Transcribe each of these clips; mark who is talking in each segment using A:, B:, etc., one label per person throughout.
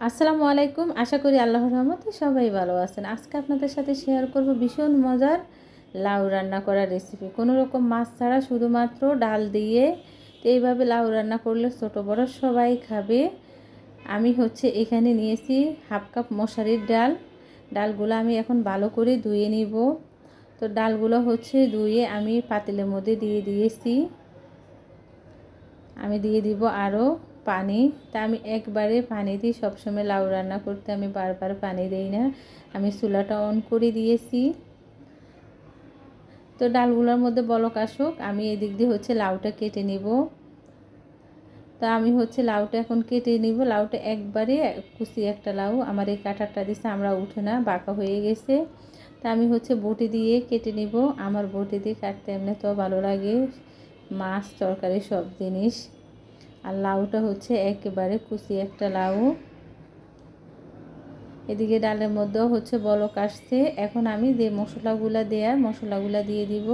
A: আসসালামু আলাইকুম। আশা করি আল্লাহর রহমতে সবাই ভালো আছেন। আজকে আপনাদের সাথে শেয়ার করব ভীষণ মজার লাউ রান্না করার রেসিপি কোনো রকম মাছ ছাড়া শুধুমাত্র ডাল দিয়ে তো এইভাবে লাউ রান্না করলে ছোট বড় সবাই খাবে। আমি হচ্ছে এখানে নিয়েছি হাফ কাপ মশারির ডাল। ডালগুলো আমি এখন ভালো করে ধুয়ে নিব। তো ডালগুলো হচ্ছে ধুয়ে আমি পাতিলের মধ্যে দিয়ে দিয়েছি। আমি দিয়ে দিব আরও পানি, তা আমি একবারে পানি দিই। সবসময় লাউ রান্না করতে আমি বারবার পানি দিই না। আমি চুলাটা অন করে দিয়েছি। তো ডালগুলোর মধ্যে বলক আসুক, আমি এদিক দিয়ে হচ্ছে লাউটা কেটে নিব। তা আমি হচ্ছে লাউটা এখন কেটে নিব। লাউটা একবারে কুচি একটা লাউ, আমার এই কাঁটারটা দিছে, আমরা উঠে না, বাঁকা হয়ে গেছে। তা আমি হচ্ছে বটি দিয়ে কেটে নিব। আমার বটি দিয়ে কাটতে এমনি তো ভালো লাগে। মাছ, তরকারি, সব জিনিস। আর লাউটা হচ্ছে একেবারে কুচি একটা লাউ। এদিকে ডালের মধ্যেও হচ্ছে বলক আসছে। এখন আমি যে মশলাগুলা দেওয়ার মশলাগুলা দিয়ে দিব।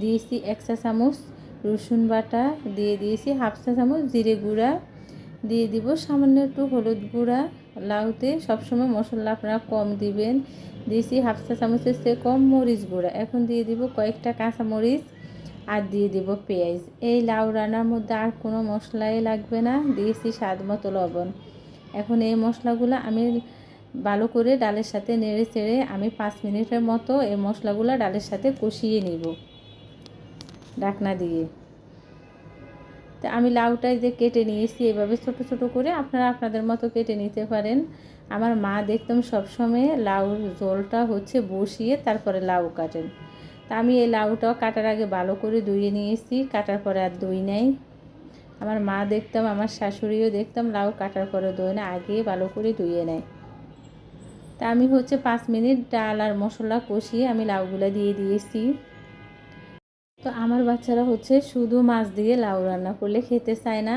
A: দিয়েছি এক চা চামচ রসুন বাটা, দিয়ে দিয়েছি হাফ চা চামচ জিরে গুঁড়া। দিয়ে দিব সামান্য একটু হলুদ গুঁড়া। লাউতে সবসময় মশলা আপনারা কম দিবেন। দিয়েছি হাফ চা চামচের চেয়ে কম মরিচ গুঁড়া। এখন দিয়ে দিব কয়েকটা কাঁচা মরিচ আর দিয়ে দিব পেঁয়াজ। এই লাউ রান্নার মধ্যে আর কোনো মশলাই লাগবে না। দিয়েছি স্বাদ মতো লবণ। এখন এই মশলাগুলো আমি ভালো করে ডালের সাথে নেড়ে চেড়ে আমি পাঁচ মিনিটের মতো এই মশলাগুলো ডালের সাথে কষিয়ে নিব ডাকনা দিয়ে। তো আমি লাউটাই যে কেটে নিয়েছি, এভাবে ছোট ছোট করে আপনারা আপনাদের মতো কেটে নিতে পারেন। আমার মা দেখতাম সবসময় লাউর ঝোলটা হচ্ছে বসিয়ে তারপরে লাউ কাটেন। তা আমি এই লাউটাও কাটার আগে ভালো করে ধুয়ে নিয়েছি কাটার পরে আর দই নাই। আমার মা দেখতাম, আমার শাশুড়িও দেখতাম লাউ কাটার পরে দই না, আগে ভালো করে ধুয়ে নেয়। তা আমি হচ্ছে পাঁচ মিনিট ডাল আর মশলা কষিয়ে আমি লাউগুলো দিয়ে দিয়েছি। তো আমার বাচ্চারা হচ্ছে শুধু মাছ দিয়ে লাউ রান্না করলে খেতে চায় না।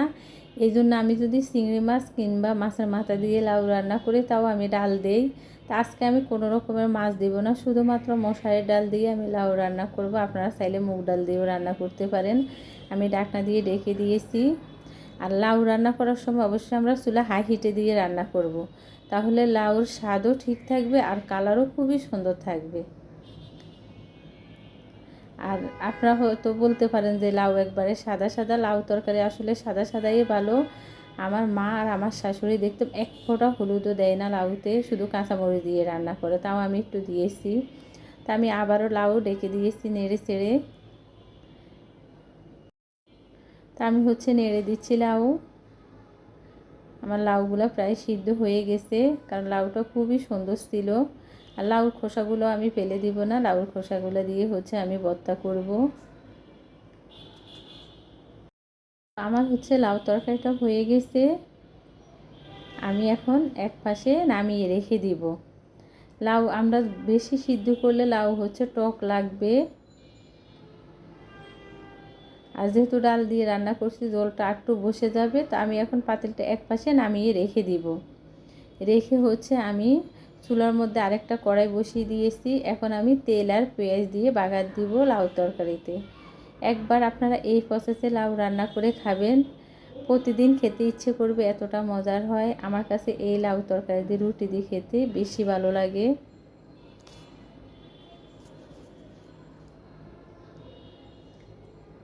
A: এই জন্য আমি যদি চিংড়ি মাছ কিংবা মাছের মাথা দিয়ে লাউ রান্না করি, তাও আমি ডাল দেই। তা আজকে আমি কোনো রকমের মাছ দিব না, শুধুমাত্র মশারির ডাল দিয়ে আমি লাউ রান্না করব। আপনারা চাইলে মুগ ডাল দিয়েও রান্না করতে পারেন। আমি ডাকনা দিয়ে ডেকে দিয়েছি। আর লাউ রান্না করার সময় অবশ্যই আমরা চুলা হাই হিটে দিয়ে রান্না করব। তাহলে লাউর স্বাদও ঠিক থাকবে আর কালারও খুবই সুন্দর থাকবে। আর আপনারা হয়তো বলতে পারেন যে লাউ একবারে সাদা সাদা, লাউ তরকারি আসলে সাদা সাদাই ভালো। আমার মা আর আমার শাশুড়ি দেখতাম এক ফোঁটা হলুদও দেয় না লাউতে, শুধু কাঁচামরিচ দিয়ে রান্না করে। তাও আমি একটু দিয়েছি। তা আমি আবারও লাউ ডেকে দিয়েছি নেড়ে চেড়ে। তা আমি হচ্ছে নেড়ে দিচ্ছি লাউ। আমার লাউগুলো প্রায় সিদ্ধ হয়ে গেছে, কারণ লাউটা খুবই সুন্দর ছিল। আর লাউর খোসাগুলো আমি ফেলে দিব না, লাউর খোসাগুলো দিয়ে হচ্ছে আমি বত্তা করব। আমার হচ্ছে লাউ তরকারিটা হয়ে গেছে। আমি এখন এক পাশে নামিয়ে রেখে দিব। লাউ আমরা বেশি সিদ্ধ করলে লাউ হচ্ছে টক লাগবে। আর যেহেতু ডাল দিয়ে রান্না করছি, জলটা একটু বসে যাবে, তো আমি এখন পাতিলটা এক পাশে নামিয়ে রেখে দিব। রেখে হচ্ছে আমি চুলার মধ্যে আরেকটা কড়াই বসিয়ে দিয়েছি। এখন আমি তেল আর পেঁয়াজ দিয়ে বাগার দিব লাউ তরকারিতে। একবার আপনারা এই প্রসেসে লাউ রান্না করে খাবেন। প্রতিদিন খেতে ইচ্ছে করবে এতটা মজার হয়। আমার কাছে এই লাউ তরকারি দিয়ে রুটি দিয়ে খেতে বেশি ভালো লাগে।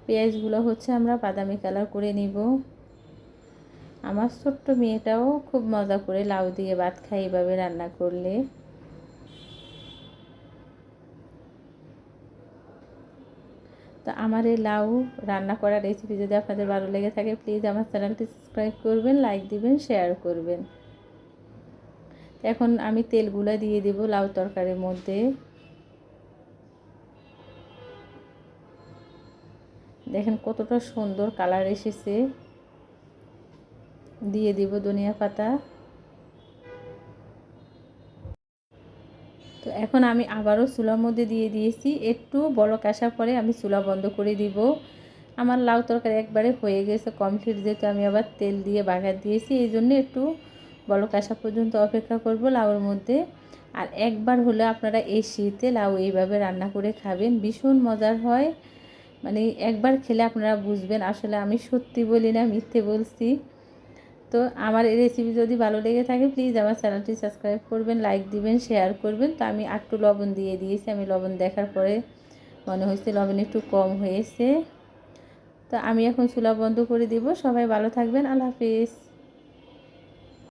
A: পেঁয়াজগুলো হচ্ছে আমরা বাদামি কালার করে নিব। আমার ছোট্ট মেয়েটাও খুব মজা করে লাউ দিয়ে ভাত খাই এভাবে রান্না করলে। তো আমার এই লাউ রান্না করার রেসিপি যদি আপনাদের ভালো লেগে থাকে প্লিজ আমার চ্যানেলটি সাবস্ক্রাইব করবেন লাইক দিবেন শেয়ার করবেন। এখন আমি তেলগুলা দিয়ে দেব লাউ তরকারির মধ্যে। দেখেন কতটা সুন্দর কালার এসেছে। দিয়ে দিব ধনিয়া পাতা। তো এখন আমি আবারও চুলার মধ্যে দিয়ে দিয়েছি। একটু বড় আসার পরে আমি চুলা বন্ধ করে দিব। আমার লাউ তরকারি একবারে হয়ে গেছে কমপ্লিট যেহেতু আমি আবার তেল দিয়ে বাগার দিয়েছি, এই জন্য একটু বড় আসা পর্যন্ত অপেক্ষা করব লাউর মধ্যে। আর একবার হলে আপনারা এই শীতে লাউ এইভাবে রান্না করে খাবেন, ভীষণ মজার হয়। মানে একবার খেলে আপনারা বুঝবেন, আসলে আমি সত্যি বলি না, মিথ্যে বলছি। তো আমার এই রেসিপি যদি ভালো লেগে থাকে প্লিজ আমার চ্যানেলটি সাবস্ক্রাইব করবেন লাইক দিবেন শেয়ার করবেন। তো আমি একটু লবণ দিয়ে দিয়েছি। আমি লবণ দেখার পরে মনে হয়েছে লবণ একটু কম হয়েছে। তো আমি এখন চুলা বন্ধ করে দিব। সবাই ভালো থাকবেন। আল্লাহ হাফিজ।